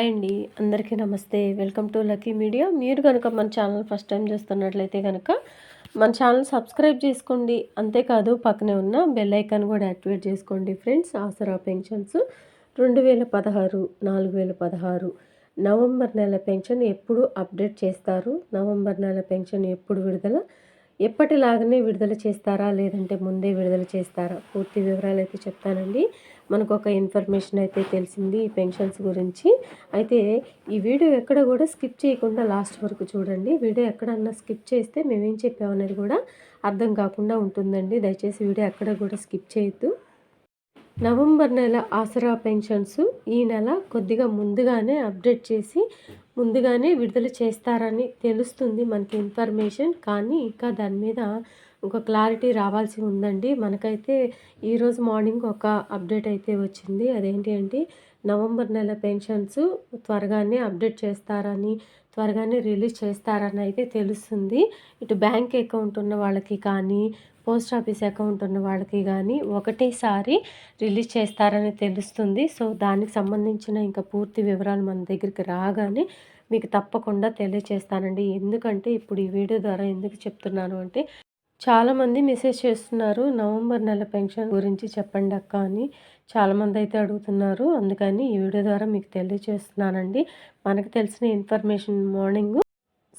Hi అండి. అందరికీ నమస్తే. Welcome to lucky media. మీరు కనుక మన ఛానల్ ఫస్ట్ టైం చూస్తున్నట్లయితే కనుక మన ఛానల్ సబ్స్క్రైబ్ చేసుకోండి. అంతేకాదు పక్కనే ఉన్న బెల్ ఐకాన్ కూడా యాక్టివేట్ చేసుకోండి ఫ్రెండ్స్. ఆసరా పెన్షన్స్ రెండు వేల పదహారు నాలుగు వేల పదహారు. నవంబర్ నెల పెన్షన్ ఎప్పుడు అప్డేట్ చేస్తారు? నవంబర్ నెల పెన్షన్ ఎప్పుడు విడుదల? ఎప్పటిలాగానే విడుదల చేస్తారా? లేదంటే ముందే విడుదల చేస్తారా? పూర్తి వివరాలు అయితే చెప్తానండి. మనకు ఒక ఇన్ఫర్మేషన్ అయితే తెలిసింది ఈ పెన్షన్స్ గురించి. అయితే ఈ వీడియో ఎక్కడ కూడా స్కిప్ చేయకుండా లాస్ట్ వరకు చూడండి. వీడియో ఎక్కడన్నా స్కిప్ చేస్తే మేమేం చెప్పామనేది కూడా అర్థం కాకుండా ఉంటుందండి. దయచేసి వీడియో ఎక్కడ కూడా స్కిప్ చేయొద్దు. నవంబర్ నెల ఆసరా పెన్షన్స్ ఈ నెల కొద్దిగా ముందుగానే అప్డేట్ చేసి ముందుగానే విడుదల చేస్తారని తెలుస్తుంది మనకి ఇన్ఫర్మేషన్. కానీ ఇంకా దాని మీద ఒక క్లారిటీ రావాల్సి ఉందండి. మనకైతే ఈరోజు మార్నింగ్ ఒక అప్డేట్ అయితే వచ్చింది. అదేంటి అంటే నవంబర్ నెల పెన్షన్స్ త్వరగానే అప్డేట్ చేస్తారని త్వరగానే రిలీజ్ చేస్తారని అయితే తెలుస్తుంది. ఇటు బ్యాంక్ అకౌంట్ ఉన్న వాళ్ళకి కానీ పోస్ట్ ఆఫీస్ అకౌంట్ ఉన్న వాళ్ళకి కానీ ఒకటేసారి రిలీజ్ చేస్తారని తెలుస్తుంది. సో దానికి సంబంధించిన ఇంకా పూర్తి వివరాలు మన దగ్గరికి రాగానే మీకు తప్పకుండా తెలియచేస్తానండి. ఎందుకంటే ఇప్పుడు ఈ వీడియో ద్వారా ఎందుకు చెప్తున్నాను అంటే చాలామంది మెసేజ్ చేస్తున్నారు నవంబర్ నెల పెన్షన్ గురించి చెప్పండి అక్క అని. చాలామంది అయితే అడుగుతున్నారు అందుకని ఈ వీడియో ద్వారా మీకు తెలియజేస్తున్నానండి. మనకు తెలిసిన ఇన్ఫర్మేషన్ మార్నింగ్.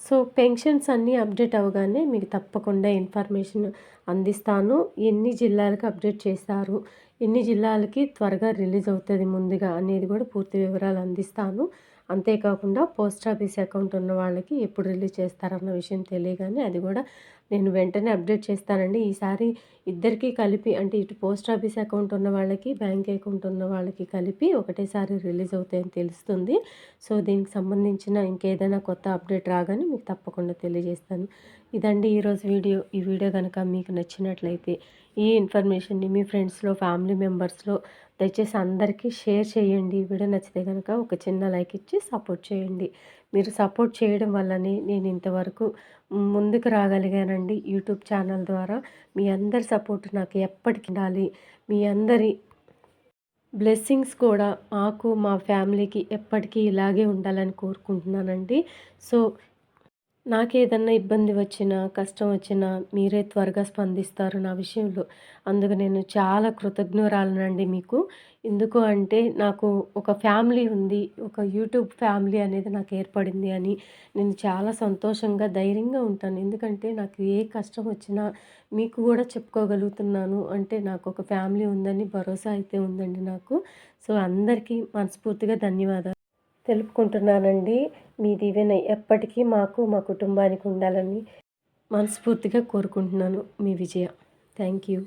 సో పెన్షన్స్ అన్నీ అప్డేట్ అవ్వగానే మీకు తప్పకుండా ఇన్ఫర్మేషన్ అందిస్తాను. ఎన్ని జిల్లాలకు అప్డేట్ చేశారు ఎన్ని జిల్లాలకి త్వరగా రిలీజ్ అవుతుంది ముందుగా అనేది కూడా పూర్తి వివరాలు అందిస్తాను. అంతేకాకుండా పోస్ట్ ఆఫీస్ అకౌంట్ ఉన్న వాళ్ళకి ఎప్పుడు రిలీజ్ చేస్తారన్న విషయం తెలియగానే అది కూడా నేను వెంటనే అప్డేట్ చేస్తానండి. ఈసారి ఇద్దరికీ కలిపి అంటే ఇటు పోస్ట్ ఆఫీస్ అకౌంట్ ఉన్న వాళ్ళకి బ్యాంక్ అకౌంట్ ఉన్న వాళ్ళకి కలిపి ఒకటేసారి రిలీజ్ అవుతాయని తెలుస్తుంది. సో దీనికి సంబంధించిన ఇంకేదైనా కొత్త అప్డేట్ రాగానే మీకు తప్పకుండా తెలియజేస్తాను. ఇదండి ఈరోజు వీడియో. ఈ వీడియో కనుక మీకు నచ్చినట్లయితే ఈ ఇన్ఫర్మేషన్ని మీ ఫ్రెండ్స్లో ఫ్యామిలీ ఫ్యామిలీ మెంబర్స్లో దయచేసి అందరికీ షేర్ చేయండి. వీడియో నచ్చితే కనుక ఒక చిన్న లైక్ ఇచ్చి సపోర్ట్ చేయండి. మీరు సపోర్ట్ చేయడం వల్లనే నేను ఇంతవరకు ముందుకు రాగలిగానండి. యూట్యూబ్ ఛానల్ ద్వారా మీ అందరి సపోర్ట్ నాకు ఎప్పటికి ఉండాలి. మీ అందరి బ్లెస్సింగ్స్ కూడా మాకు మా ఫ్యామిలీకి ఎప్పటికీ ఇలాగే ఉండాలని కోరుకుంటున్నానండి. సో నాకేదన్నా ఇబ్బంది వచ్చినా కష్టం వచ్చినా మీరే త్వరగా స్పందిస్తారు నా విషయంలో. అందుకు నేను చాలా కృతజ్ఞురాలనండి మీకు. ఎందుకు అంటే నాకు ఒక ఫ్యామిలీ ఉంది ఒక యూట్యూబ్ ఫ్యామిలీ అనేది నాకు ఏర్పడింది అని నేను చాలా సంతోషంగా ధైర్యంగా ఉంటాను. ఎందుకంటే నాకు ఏ కష్టం వచ్చినా మీకు కూడా చెప్పుకోగలుగుతున్నాను. అంటే నాకు ఒక ఫ్యామిలీ ఉందని భరోసా అయితే ఉందండి నాకు. సో అందరికీ మనస్ఫూర్తిగా ధన్యవాదాలు. తెలుపుకుంటున్నానండి. మీ దీవెన ఎప్పటికీ మాకు మా కుటుంబానికి ఉండాలని మనస్ఫూర్తిగా కోరుకుంటున్నాను మీ విజయ. Thank you.